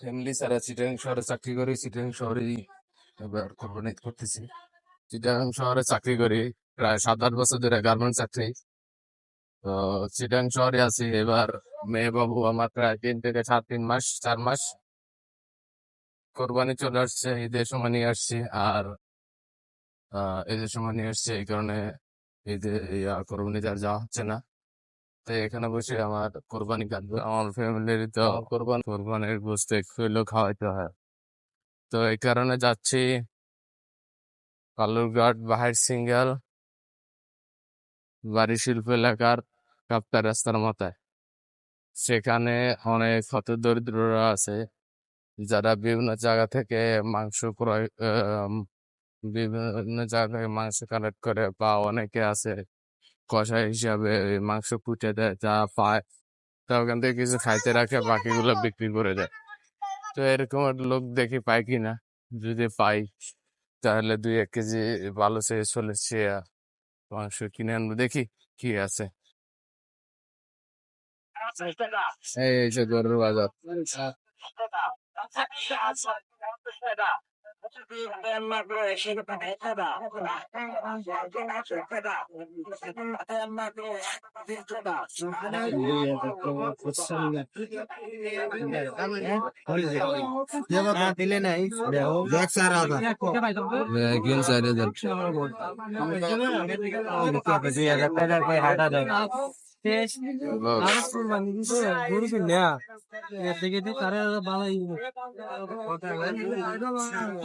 Family ছাড়া চিটাং শহরে চাকরি করি চিটাং শহরেই কোরবানি করতেছি। চিটাং শহরে চাকরি করি, প্রায় সাত আট বছর ধরে গার্মেন্টস চাকরি। তো চিটাং শহরে আছি, এবার মেয়ে বাবু আমার প্রায় তিন থেকে সাত, তিন মাস, চার মাস কোরবানি চলে আসছে, ঈদের সময় নিয়ে আসছি। আর ঈদের সময় নিয়ে আসছে, এই কারণে ঈদে কোরবানিতে যাওয়া হচ্ছে না। এখানে বসে আমার কোরবানি কাটবে। আমার ফ্যামিলির তো কোরবান কোরবানির গোস্ত একটু হইলেও খাওয়াইতে হয়। তো এই কারণে যাচ্ছি কালুরঘাট বাহির সিঙ্গেল বাড়ি শিল্প এলাকার কাপ্তার রাস্তার মাথায়। সেখানে অনেক হত দরিদ্ররা আছে যারা বিভিন্ন জায়গা থেকে মাংস ক্রয় বিভিন্ন জায়গা থেকে মাংস কালেক্ট করে বা অনেকে আছে কষাই হিসাবে মাংস কুটে দেয়, যা পায়। তা ওখান থেকে কিছু খাইতে রাখে, বাকিগুলো বিক্রি করে দেয়। তো এরকম লোক দেখি পাই কিনা যদি পাই, তাহলে দুই এক কেজি ভালো সে চলেছে মাংস কিনে আনব। দেখি কি আছে। এই যে গরুর বাজার। দিলে নাই তারা ভালো